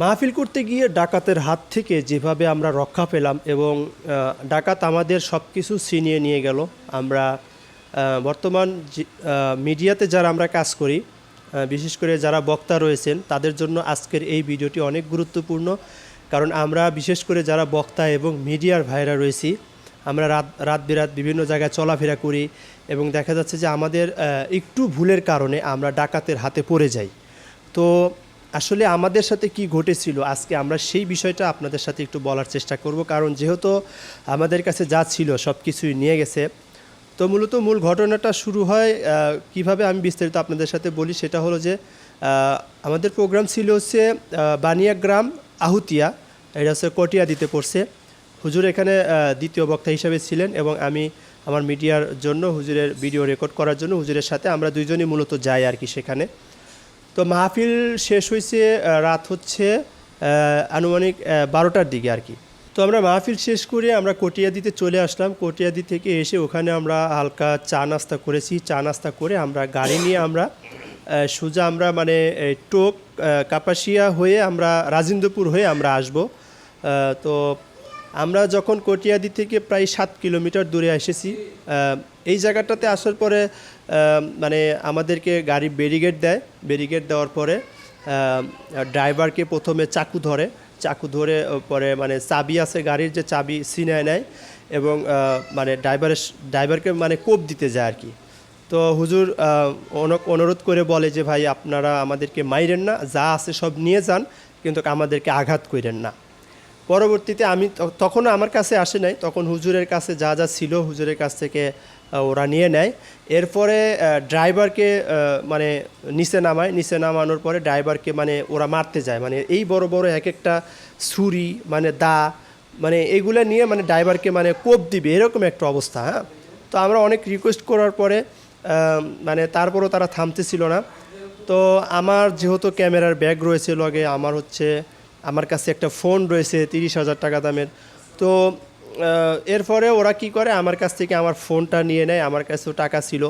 মাহফিল করতে গিয়ে ডাকাতের হাত থেকে যেভাবে আমরা রক্ষা পেলাম এবং ডাকাত আমাদের সব কিছু ছিনিয়ে নিয়ে গেল। আমরা বর্তমান মিডিয়াতে যারা আমরা কাজ করি বিশেষ করে যারা বক্তা রয়েছেন, তাদের জন্য আজকের এই ভিডিওটি অনেক গুরুত্বপূর্ণ। কারণ আমরা, বিশেষ করে যারা বক্তা এবং মিডিয়ার ভাইরা রয়েছি, আমরা রাত রাত বিরাত বিভিন্ন জায়গায় চলাফেরা করি এবং দেখা যাচ্ছে যে আমাদের একটু ভুলের কারণে আমরা ডাকাতের হাতে পড়ে যাই। তো আসলে আমাদের সাথে কি ঘটেছিল? আজকে আমরা সেই বিষয়টা আপনাদের সাথে একটু বলার চেষ্টা করব। কারণ যেহেতু আমাদের কাছে যা ছিল সব কিছুই নিয়ে গেছে তো মূলত মূল ঘটনাটা শুরু হয় কীভাবে আমি বিস্তারিত আপনাদের সাথে বলি সেটা হলো যে আমাদের প্রোগ্রাম ছিল হচ্ছে আহ, বানিয়াগ্রাম আহুতিয়া। এটা হচ্ছে কটিয়া দিতে পড়ছে। হুজুর এখানে দ্বিতীয় বক্তা হিসাবে ছিলেন এবং আমি আমার মিডিয়ার জন্য হুজুরের ভিডিও রেকর্ড করার জন্য হুজুরের সাথে আমরা দুইজনই মূলত যাই আর কি সেখানে। তো মাহফিল শেষ হয়েছে রাত হচ্ছে আনুমানিক বারোটার দিকে আর কি। তো আমরা মাহফিল শেষ করে আমরা কটিয়াদিতে চলে আসলাম। কটিয়াদি থেকে এসে ওখানে আমরা হালকা চা নাস্তা করেছি। চা নাস্তা করে আমরা গাড়ি নিয়ে আমরা সোজা আমরা মানে টোক কাপাসিয়া হয়ে আমরা রাজেন্দ্রপুর হয়ে আমরা আসব। তো আমরা যখন কটিয়াদি থেকে প্রায় সাত কিলোমিটার দূরে এসেছি এই জায়গাটাতে আসার পরে মানে আমাদেরকে গাড়ি ব্যারিগেড দেয়। ব্যারিগেড দেওয়ার পরে ড্রাইভারকে প্রথমে চাকু ধরে। চাকু ধরে পরে মানে চাবি আছে গাড়ির যে চাবি ছিনায় নেয় এবং মানে ড্রাইভারের ড্রাইভারকে মানে কোপ দিতে যায় আর কি। তো হুজুর আহ, অন- অনুরোধ করে বলে যে ভাই আপনারা আমাদেরকে মাইরেন না যা আছে সব নিয়ে যান কিন্তু আমাদেরকে আঘাত করেন না। পরবর্তীতে আমি তখনও আমার কাছে আসে নাই। তখন হুজুরের কাছে যা যা ছিল হুজুরের কাছ থেকে ওরা নিয়ে নেয়। এরপরে ড্রাইভারকে মানে নিচে নামায়। নিচে নামানোর পরে ড্রাইভারকে মানে ওরা মারতে যায়। মানে এই বড় বড় এক একটা ছুরি মানে দা মানে এইগুলো নিয়ে মানে ড্রাইভারকে মানে কোপ দিবে। এরকম একটা অবস্থা হ্যাঁ? তো আমরা অনেক রিকোয়েস্ট করার পরে মানে তারপরও তারা থামতে ছিল না। তো আমার যেহেতু ক্যামেরার ব্যাগ রয়েছে লগে, আমার হচ্ছে, আমার কাছে একটা ফোন রয়েছে তিরিশ হাজার টাকা দামের। তো এরপরে ওরা কি করে? আমার কাছ থেকে আমার ফোনটা নিয়ে নেয়। আমার কাছেও টাকা ছিল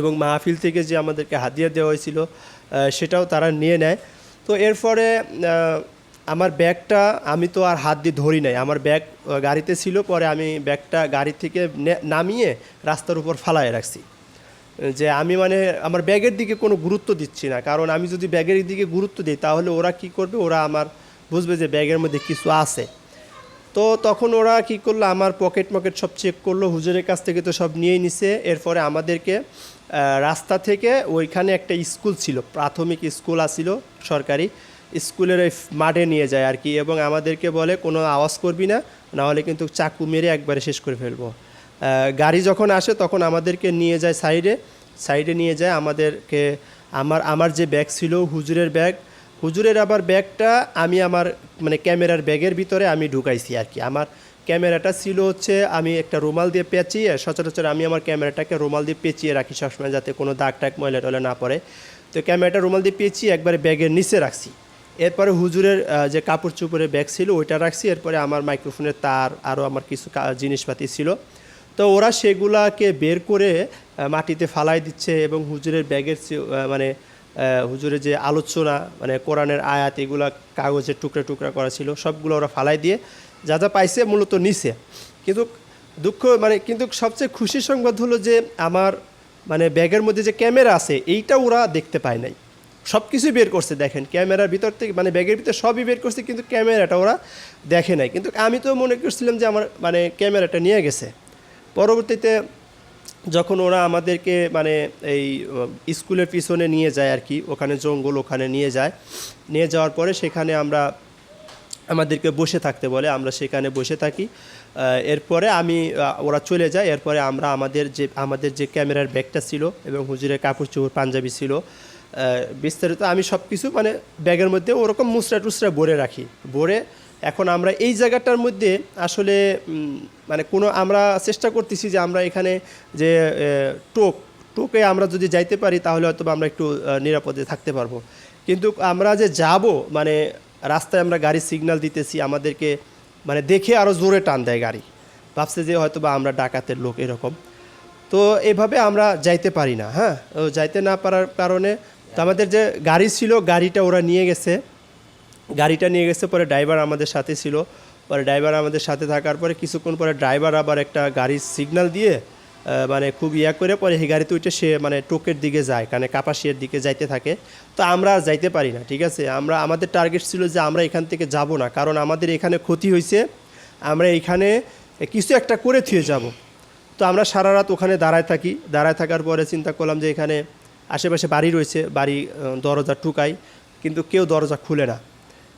এবং মাহফিল থেকে যে আমাদেরকে হাদিয়া দেওয়া হয়েছিল সেটাও তারা নিয়ে নেয়। তো এরপরে আমার ব্যাগটা আমি তো আর হাত দিয়ে ধরি নাই। আমার ব্যাগ গাড়িতে ছিল, পরে আমি ব্যাগটা গাড়ি থেকে নামিয়ে রাস্তার উপর ফালায় রাখছি। যে আমি মানে আমার ব্যাগের দিকে কোনো গুরুত্ব দিচ্ছি না। কারণ আমি যদি ব্যাগের দিকে গুরুত্ব দিই, তাহলে ওরা কি করবে? ওরা আমার, বুঝবে যে ব্যাগের মধ্যে কিছু আছে। তো তখন ওরা কি করল? আমার পকেট মকেট সব চেক করল, হুজুরের কাছ থেকে তো সব নিয়ে নিছে। এরপরে আমাদেরকে রাস্তা থেকে ওইখানে একটা স্কুল ছিল, প্রাথমিক স্কুল আসিল সরকারি স্কুলের ওই মাঠে নিয়ে যায় আর কি। এবং আমাদেরকে বলে, কোনো আওয়াজ করবি না, নাহলে কিন্তু চাকু মেরে একবারে শেষ করে ফেলব। গাড়ি যখন আসে, তখন আমাদেরকে নিয়ে যায় সাইডে সাইডে নিয়ে যায় আমাদেরকে, আমার আমার যে ব্যাগ ছিল, হুজুরের ব্যাগ হুজুরের আবার ব্যাগটা আমি আমার মানে ক্যামেরার ব্যাগের ভিতরে আমি ঢুকাইছি আর কি। আমার ক্যামেরাটা ছিল হচ্ছে আমি একটা রুমাল দিয়ে পেঁচিয়ে, সচরাচর আমি আমার ক্যামেরাটাকে রুমাল দিয়ে পেঁচিয়ে রাখি সবসময় যাতে কোনো দাগ টাগ ময়লা টয়লা না পড়ে। তো ক্যামেরাটা রুমাল দিয়ে পেঁচিয়ে একবারে ব্যাগের নিচে রাখছি। এরপরে হুজুরের যে কাপড় চুপড়ের ব্যাগ ছিল ওইটা রাখছি। এরপরে আমার মাইক্রোফোনের তার, আরও আমার কিছু জিনিসপাতি ছিল। তো ওরা সেগুলাকে বের করে মাটিতে ফালাই দিচ্ছে এবং হুজুরের ব্যাগের মানে হুজুরের যে আলোচনা মানে কোরআনের আয়াত, এগুলা কাগজের টুকরা টুকরা করা ছিল, সবগুলো ওরা ফালাই দিয়ে যা যা পাইছে মূলত নিছে। কিন্তু দুঃখ মানে কিন্তু সবচেয়ে খুশির সংবাদ হলো যে আমার মানে ব্যাগের মধ্যে যে ক্যামেরা আছে, এইটা ওরা দেখতে পায় নাই। সব কিছুই বের করছে, দেখেন, ক্যামেরার ভিতর থেকে মানে ব্যাগের ভিতরে সবই বের করছে, কিন্তু ক্যামেরাটা ওরা দেখে নাই। কিন্তু আমি তো মনে করছিলাম যে আমার মানে ক্যামেরাটা নিয়ে গেছে। পরবর্তীতে যখন ওরা আমাদেরকে মানে এই স্কুলের পিছনে নিয়ে যায় আর কি, ওখানে জঙ্গল ওখানে নিয়ে যায়। নিয়ে যাওয়ার পরে সেখানে আমরা আমাদেরকে বসে থাকতে বলে, আমরা সেখানে বসে থাকি। এরপরে আমি ওরা চলে যায়, এরপরে আমরা আমাদের যে আমাদের যে ক্যামেরার ব্যাগটা ছিল এবং হুজুরের কাপড় চোপড়, পাঞ্জাবি ছিল বিস্তারিত আমি সব কিছু মানে ব্যাগের মধ্যে ওরকম মুসরা টুসরা ভরে রাখি। ভরে এখন আমরা এই জায়গাটার মধ্যে আসলে মানে কোনো আমরা চেষ্টা করতেছি যে আমরা এখানে যে টোক, টোকে আমরা যদি যাইতে পারি তাহলে হয়তো আমরা একটু নিরাপদে থাকতে পারব। কিন্তু আমরা যে যাব মানে রাস্তায় আমরা গাড়ি সিগন্যাল দিতেছি, আমাদেরকে মানে দেখে আরও জোরে টান দেয় গাড়ি। ভাবছে যে হয়তো বা আমরা ডাকাতের লোক এরকম। তো এভাবে আমরা যাইতে পারি না হ্যাঁ? যাইতে না পারার কারণে তো আমাদের যে গাড়ি ছিল, গাড়িটা ওরা নিয়ে গেছে। গাড়িটা নিয়ে গেছে, পরে ড্রাইভার আমাদের সাথে ছিল। পরে ড্রাইভার আমাদের সাথে থাকার পরে কিছুক্ষণ পরে ড্রাইভার আবার একটা গাড়ির সিগন্যাল দিয়ে মানে খুব ইয়া করে পরে সেই গাড়িতে উঠে সে মানে টোকের দিকে যায় কারণ কাপাসিয়ার দিকে যাইতে থাকে। তো আমরা আর যাইতে পারি না, ঠিক আছে? আমরা, আমাদের টার্গেট ছিল যে আমরা এখান থেকে যাব না, কারণ আমাদের এখানে ক্ষতি হয়েছে আমরা এখানে কিছু একটা করে থুয়ে যাব। তো আমরা সারা রাত ওখানে দাঁড়ায় থাকি। দাঁড়ায় থাকার পরে চিন্তা করলাম যে এখানে আশেপাশে বাড়ি রয়েছে, বাড়ি দরজা টুকাই কিন্তু কেউ দরজা খুলে না।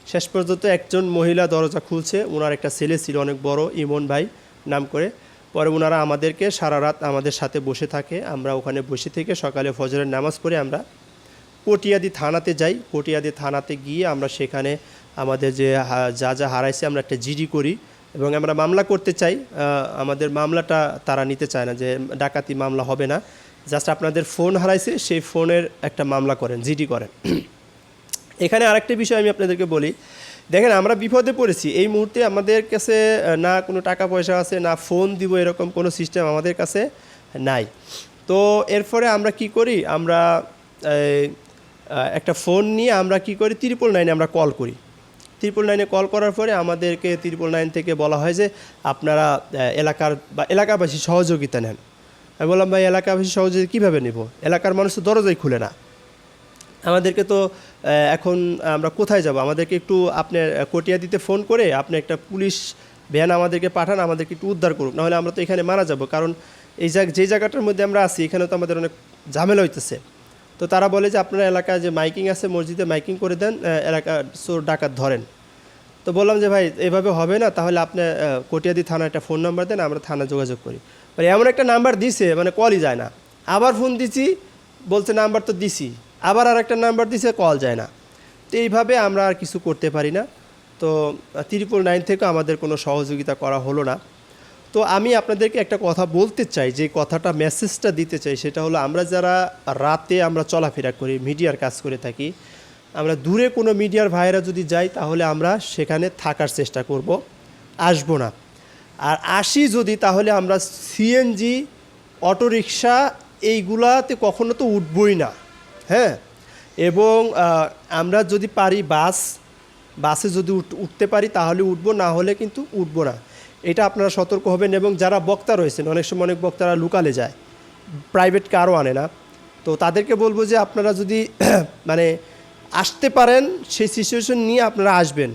শেষ পর্যন্ত একজন মহিলা দরজা খুলছে। ওনার একটা ছেলে ছিল, অনেক বড়, ইমন ভাই নাম করে। পরে ওনারা আমাদেরকে সারা রাত আমাদের সাথে বসে থাকে। আমরা ওখানে বসে থেকে সকালে ফজরের নামাজ পড়ে আমরা পটিয়াদি থানাতে যাই। পটিয়াদি থানাতে গিয়ে আমরা সেখানে আমাদের যে যা যা হারাইছে আমরা একটা জিডি করি এবং আমরা মামলা করতে চাই। আমাদের মামলাটা তারা নিতে চায় না যে ডাকাতি মামলা হবে না। জাস্ট আপনাদের ফোন হারাইছে, সেই ফোনের একটা মামলা করেন, জিডি করেন। এখানে আরেকটা বিষয় আমি আপনাদেরকে বলি। দেখেন, আমরা বিপদে পড়েছি। এই মুহূর্তে আমাদের কাছে না কোনো টাকা পয়সা আছে, না ফোন দিব এরকম কোনো সিস্টেম আমাদের কাছে নাই। তো এরপরে আমরা কি করি? আমরা একটা ফোন নিয়ে আমরা কি করি? ত্রিপল নাইনে আমরা কল করি। ত্রিপল নাইনে কল করার পরে আমাদেরকে ত্রিপল নাইন থেকে বলা হয় যে, আপনারা এলাকার বা এলাকাবাসী সহযোগিতা নেন। আমি বললাম, ভাই, এলাকাবাসী সহযোগিতা কীভাবে নেব? এলাকার মানুষ তো দরজাই খুলে না। আমাদেরকে তো এখন আমরা কোথায় যাব? আমাদেরকে একটু আপনার কটিয়া দিতে ফোন করে আপনি একটা পুলিশ ভ্যান আমাদেরকে পাঠান, আমাদেরকে একটু উদ্ধার করুক। নাহলে আমরা তো এখানে মারা যাব। কারণ এই জায়গা যে জায়গাটার মধ্যে আমরা আছি, এখানে তো আমাদের অনেক ঝামেলা হইতেছে। তো তারা বলে যে আপনার এলাকায় যে মাইকিং আছে, মসজিদে মাইকিং করে দেন এলাকা চোর, ডাকাত ধরেন। তো বললাম যে, ভাই, এভাবে হবে না, তাহলে আপনি কটিয়াদি থানা একটা ফোন নাম্বার দেন, আমরা থানা যোগাযোগ করি। মানে এমন একটা নাম্বার দিছে মানে কলই যায় না। আবার ফোন দিছি, বলছে, নাম্বার তো দিছি। আবার আর একটা নাম্বার দিছে, কল যায় না। তো এইভাবে আমরা আর কিছু করতে পারি না। তো ত্রিপুল নাইন থেকে আমাদের কোনো সহযোগিতা করা হলো না। তো আমি আপনাদেরকে একটা কথা বলতে চাই, যে কথাটা মেসেজটা দিতে চাই, সেটা হলো আমরা যারা রাতে আমরা চলাফেরা করি, মিডিয়ার কাজ করে থাকি, আমরা দূরে কোনো মিডিয়ার ভাইয়েরা যদি যাই, তাহলে আমরা সেখানে থাকার চেষ্টা করব। আসব না। আর আসি যদি, তাহলে আমরা সিএনজি অটোরিকশা, এইগুলাতে কখনো তো উঠবই না। হ্যাঁ? এবং আমরা যদি পারি বাস, বাসে যদি উঠ- উঠতে পারি তাহলে উঠবো, না হলে কিন্তু উঠবো না। এটা আপনারা সতর্ক হবেন এবং যারা বক্তা রয়েছেন, অনেক সময় অনেক বক্তারা লুকালে যায় প্রাইভেট কারও আনে না। তো তাদেরকে বলব যে আপনারা যদি মানে আসতে পারেন, সেই সিচুয়েশন নিয়ে আপনারা আসবেন।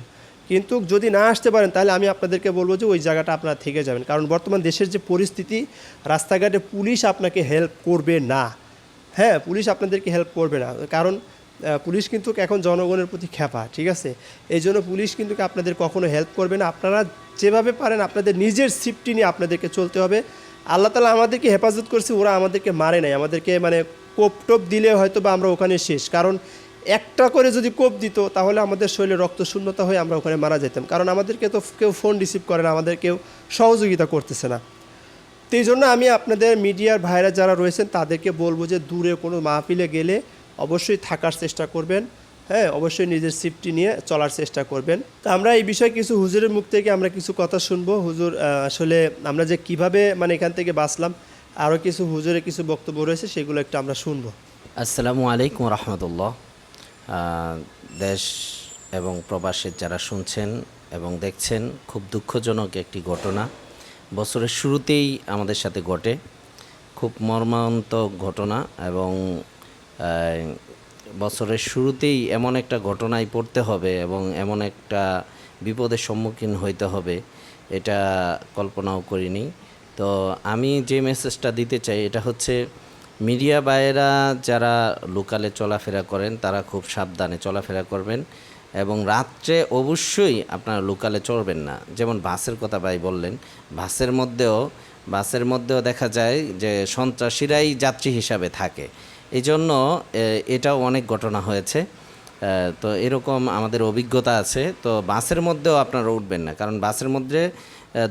কিন্তু যদি না আসতে পারেন, তাহলে আমি আপনাদেরকে বলব যে ওই জায়গাটা আপনারা থেকে যাবেন। কারণ বর্তমান দেশের যে পরিস্থিতি, রাস্তাঘাটে পুলিশ আপনাকে হেল্প করবে না। হ্যাঁ পুলিশ আপনাদেরকে হেল্প করবে না। কারণ পুলিশ কিন্তু এখন জনগণের প্রতি খেপা ঠিক আছে? এই জন্য পুলিশ কিন্তু আপনাদের কখনো হেল্প করবে না। আপনারা যেভাবে পারেন, আপনাদের নিজের সিফটি নিয়ে আপনাদেরকে চলতে হবে। আল্লাহ তালা আমাদেরকে হেফাজত করছে, ওরা আমাদেরকে মারে নাই। আমাদেরকে মানে কোপ টোপ দিলে হয়তো বা আমরা ওখানে শেষ। কারণ, একটা করে যদি কোপ দিত, তাহলে আমাদের শরীরে রক্ত শূন্যতা হয়ে আমরা ওখানে মারা যেতাম। কারণ আমাদেরকে তো কেউ ফোন রিসিভ করে না, আমাদের কেউ সহযোগিতা করতেছে না। তো এই জন্য আমি আপনাদের মিডিয়ার ভাইরা যারা রয়েছেন, তাদেরকে বলব যে দূরে কোনো মাহফিলে গেলে অবশ্যই থাকার চেষ্টা করবেন। হ্যাঁ অবশ্যই নিজের সিফটি নিয়ে চলার চেষ্টা করবেন। তো আমরা এই বিষয়ে কিছু হুজুরের মুখ থেকে আমরা কিছু কথা শুনব। হুজুর আসলে আমরা যে কীভাবে মানে এখান থেকে বাঁচলাম, আরও কিছু হুজুরের কিছু বক্তব্য রয়েছে, সেগুলো একটু আমরা শুনব। আসসালামু আলাইকুম রহমতুল্লাহ। দেশ এবং প্রবাসের যারা শুনছেন এবং দেখছেন, খুব দুঃখজনক একটি ঘটনা। বছরের শুরুতেই আমাদের সাথে ঘটে। খুব মর্মান্তক ঘটনা এবং বছরের শুরুতেই এমন একটা ঘটনায় পড়তে হবে এবং এমন একটা বিপদের সম্মুখীন হইতে হবে, এটা কল্পনাও করিনি। তো আমি যে মেসেজটা দিতে চাই, এটা হচ্ছে মিডিয়া বাইরা যারা লোকালে চলাফেরা করেন, তারা খুব সাবধানে চলাফেরা করবেন। এবং রাত্রে অবশ্যই আপনারা লোকালে চড়বেন না। যেমন বাসের কথা ভাই বললেন, বাসের মধ্যেও বাসের মধ্যেও দেখা যায় যে সন্ত্রাসীরাই যাত্রী হিসাবে থাকে। এই জন্য এটাও অনেক ঘটনা হয়েছে। তো এরকম আমাদের অভিজ্ঞতা আছে। তো বাসের মধ্যেও আপনারা উঠবেন না, কারণ বাসের মধ্যে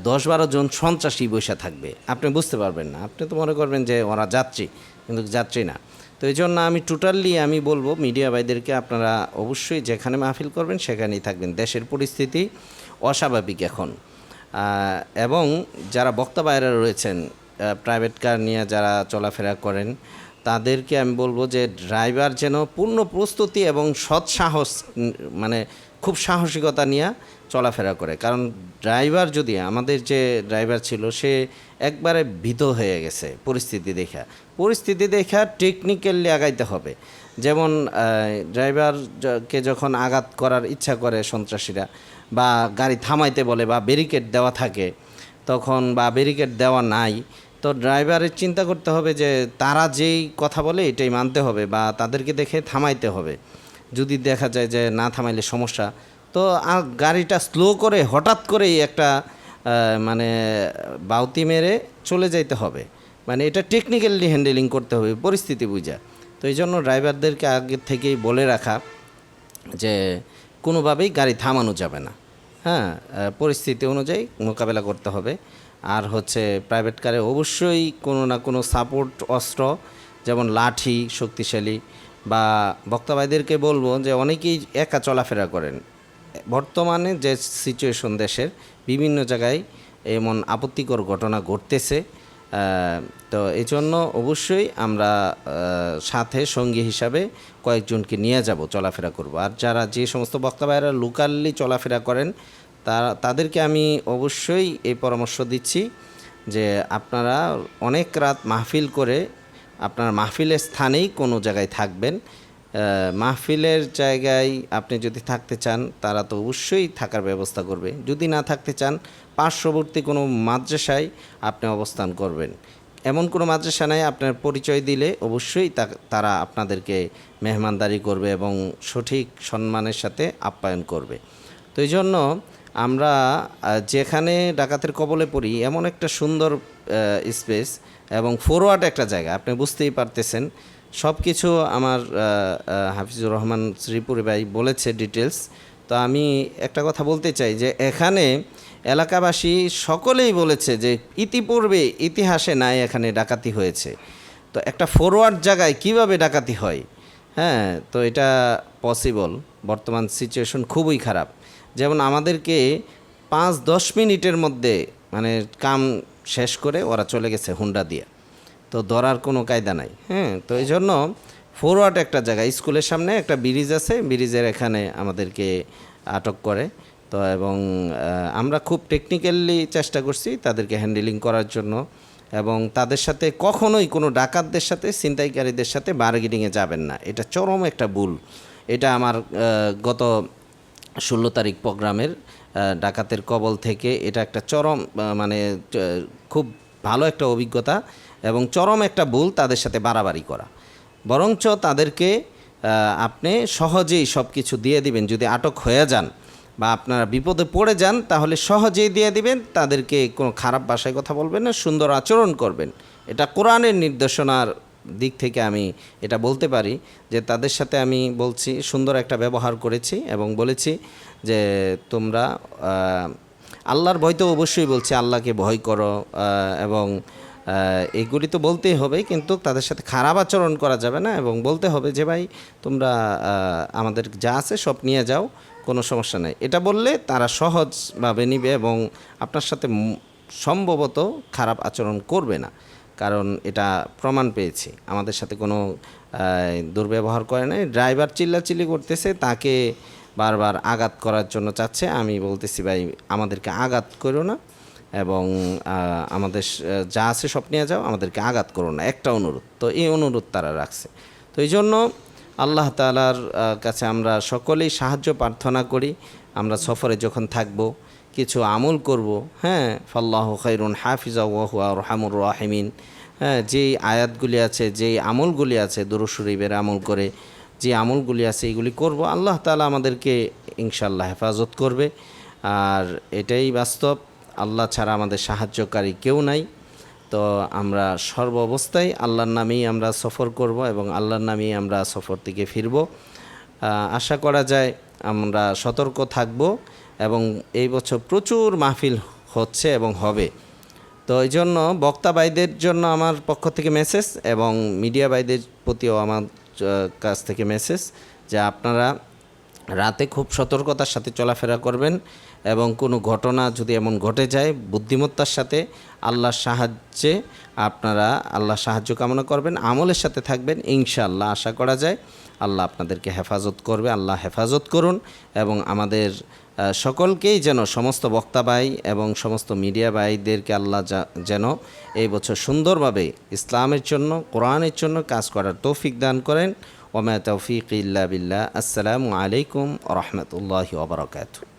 দশ বারো জন সন্ত্রাসী বসে থাকবে। আপনি বুঝতে পারবেন না। আপনি তো মনে করবেন যে ওরা যাত্রী, কিন্তু যাত্রী না। তো এই জন্য আমি টোটালি আমি বলব মিডিয়া ভাইদেরকে আপনারা অবশ্যই যেখানে মাহফিল করবেন সেখানেই থাকবেন। দেশের পরিস্থিতি অস্বাভাবিক এখন। এবং যারা বক্তা বাইরে রয়েছেন প্রাইভেট কার নিয়ে যারা চলাফেরা করেন, তাদেরকে আমি বলব যে ড্রাইভার যেন পূর্ণ প্রস্তুতি এবং সৎসাহস মানে খুব সাহসিকতা নিয়ে চলাফেরা করে। কারণ ড্রাইভার যদি, আমাদের যে ড্রাইভার ছিল, সে একবারে ভীত হয়ে গেছে পরিস্থিতি দেখা। পরিস্থিতি দেখা টেকনিক্যালি আগাইতে হবে। যেমন ড্রাইভারকে যখন আঘাত করার ইচ্ছা করে সন্ত্রাসীরা বা গাড়ি থামাইতে বলে বা ব্যারিকেড দেওয়া থাকে, তখন বা ব্যারিকেড দেওয়া নাই, তো ড্রাইভারের চিন্তা করতে হবে যে তারা যেই কথা বলে এটাই মানতে হবে বা তাদেরকে দেখে থামাইতে হবে। যদি দেখা যায় যে না থামাইলে সমস্যা। তো গাড়িটা স্লো করে, হঠাৎ করেই একটা মানে বাউতি মেরে চলে যাইতে হবে। মানে এটা টেকনিক্যালি হ্যান্ডেলিং করতে হবে, পরিস্থিতি বুঝা। তো এই জন্য ড্রাইভারদেরকে আগে থেকেই বলে রাখা যে, কোনোভাবেই গাড়ি থামানো যাবে না। হ্যাঁ পরিস্থিতি অনুযায়ী মোকাবেলা করতে হবে। আর হচ্ছে প্রাইভেট কারে অবশ্যই কোনো না কোনো সাপোর্ট অস্ত্র, যেমন লাঠি শক্তিশালী বা বক্তাবাইদেরকে বলব যে অনেকেই একা চলাফেরা করেন। বর্তমানে যে সিচুয়েশন দেশের বিভিন্ন জায়গায় এমন আপত্তিকর ঘটনা ঘটতেছে তো এই জন্য অবশ্যই আমরা সাথে সঙ্গী হিসাবে কয়েকজনকে নিয়ে যাব চলাফেরা করব। আর যারা যে সমস্ত বক্তা ভাইয়েরা লোকালি চলাফেরা করেন, তারা, তাদেরকে আমি অবশ্যই এই পরামর্শ দিচ্ছি যে আপনারা অনেক রাত মাহফিল করে আপনার মাহফিলের স্থানেই কোনো জায়গায় থাকবেন। মাহফিলের জায়গায় আপনি যদি থাকতে চান, তারা তো অবশ্যই থাকার ব্যবস্থা করবে। যদি না থাকতে চান, পার্শ্ববর্তী কোনো মাদ্রাসায় আপনি অবস্থান করবেন। এমন কোনো মাদ্রাসা নাই, আপনার পরিচয় দিলে অবশ্যই তারা আপনাদেরকে মেহমানদারি করবে এবং সঠিক সম্মানের সাথে আপ্যায়ন করবে। তো এই জন্য আমরা যেখানে ডাকাতের কবলে পড়ি, এমন একটা সুন্দর স্পেস এবং ফরওয়ার্ড একটা জায়গা, আপনি বুঝতেই পারতেছেন। সব কিছু আমার হাফিজুর রহমান শ্রীপুরি ভাই বলেছে ডিটেলস তো আমি একটা কথা বলতে চাই যে, এখানে এলাকাবাসী সকলেই বলেছে যে, ইতিপূর্বে ইতিহাসে নাই এখানে ডাকাতি হয়েছে। তো একটা ফরওয়ার্ড জায়গায় কীভাবে ডাকাতি হয়? হ্যাঁ তো এটা পসিবল বর্তমান সিচুয়েশন খুবই খারাপ। যেমন আমাদেরকে পাঁচ দশ মিনিটের মধ্যে মানে কাম শেষ করে ওরা চলে গেছে হুন্ডা দিয়ে। তো ধরার কোনো কায়দা নাই হ্যাঁ? তো এই জন্য ফরওয়ার্ড একটা জায়গা, স্কুলের সামনে একটা ব্রিজ আছে, ব্রিজের এখানে আমাদেরকে আটক করে। তো এবং আমরা খুব টেকনিক্যালি চেষ্টা করছি তাদেরকে হ্যান্ডেলিং করার জন্য এবং তাদের সাথে কখনোই কোনো ডাকাতদের সাথে, ছিনতাইকারীদের সাথে বার্গেনিংয়ে যাবেন না। এটা চরম একটা ভুল। এটা আমার গত ষোলো তারিখ প্রোগ্রামের ডাকাতের কবল থেকে এটা একটা চরম মানে খুব ভালো একটা অভিজ্ঞতা এবং চরম একটা ভুল তাদের সাথে বাড়াবাড়ি করা। বরঞ্চ তাদেরকে আপনি সহজেই সব কিছু দিয়ে দিবেন। যদি আটক হয়ে যান বা আপনারা বিপদে পড়ে যান, তাহলে সহজেই দিয়ে দিবেন। তাদেরকে কোনো খারাপ ভাষায় কথা বলবেন না, সুন্দর আচরণ করবেন। এটা কোরআনের নির্দেশনার দিক থেকে আমি এটা বলতে পারি যে, তাদের সাথে আমি বলছি, সুন্দর একটা ব্যবহার করেছি এবং বলেছি যে তোমরা আল্লাহর ভয় তো অবশ্যই বলছি আল্লাহকে ভয় করো এবং এগুলি তো বলতেই হবে, কিন্তু তাদের সাথে খারাপ আচরণ করা যাবে না, এবং বলতে হবে যে ভাই, তোমরা আমাদের যা আছে সব নিয়ে যাও, কোনো সমস্যা নেই। এটা বললে তারা সহজভাবে নিবে এবং আপনার সাথে সম্ভবত খারাপ আচরণ করবে না, কারণ এটা প্রমাণ পেয়েছি। আমাদের সাথে কোনো দুর্ব্যবহার করে নাই। ড্রাইভার চিল্লাচিল্লি করতেছে, তাকে বারবার আঘাত করার জন্য চাচ্ছে। আমি বলতেছি, ভাই, আমাদেরকে আঘাত করো না এবং আমাদের যা আছে সব নিয়ে যাও, আমাদেরকে আঘাত করো না। একটা অনুরোধ। তো এই অনুরোধ তারা রাখছে। তো এই জন্য আল্লাহ তালার কাছে আমরা সকলেই সাহায্য, প্রার্থনা করি। আমরা সফরে যখন থাকব, কিছু আমল করব হ্যাঁ ফাল্লাহ খৈরুন হাফিজা রহামুর রাহিমিন। হ্যাঁ যেই আয়াতগুলি আছে, যেই আমলগুলি আছে দুরুশরীফের আমল করে যে আমলগুলি আছে এগুলি করব। আল্লাহ তালা আমাদেরকে ইনশাল্লাহ হেফাজত করবে। আর এটাই বাস্তব। আল্লাহ ছাড়া আমাদের সাহায্যকারী কেউ নাই। তো আমরা সর্ব অবস্থায় আল্লাহর নামেই আমরা সফর করব এবং আল্লাহর নামেই আমরা সফর থেকে ফিরব। আশা করা যায় আমরা সতর্ক থাকব এবং এই বছর প্রচুর মাহফিল হচ্ছে এবং হবে। তো এই জন্য বক্তা ভাইদের জন্য আমার পক্ষ থেকে মেসেজ এবং মিডিয়া ভাইদের প্রতিও আমার কাছ থেকে মেসেজ যে আপনারা রাতে খুব সতর্কতার সাথে চলাফেরা করবেন এবং কোনো ঘটনা যদি এমন ঘটে যায়, বুদ্ধিমত্তার সাথে আল্লাহর সাহায্যে আপনারা আল্লাহ সাহায্য কামনা করবেন, আমলের সাথে থাকবেন, ইনশাআল্লাহ আশা করা যায়। আল্লাহ আপনাদেরকে হেফাজত করবে, আল্লাহ হেফাজত করুন এবং আমাদের সকলকেই যেন সমস্ত বক্তা ভাই এবং সমস্ত মিডিয়া ভাইদেরকে আল্লাহ যেন এই বছর সুন্দরভাবে ইসলামের জন্য, কোরআনের জন্য কাজ করার তৌফিক দান করেন। ওমা তৌফিক ইল্লা বিল্লাহ। আসসালামু আলাইকুম রহমতুল্লাহি ওবরাকাতু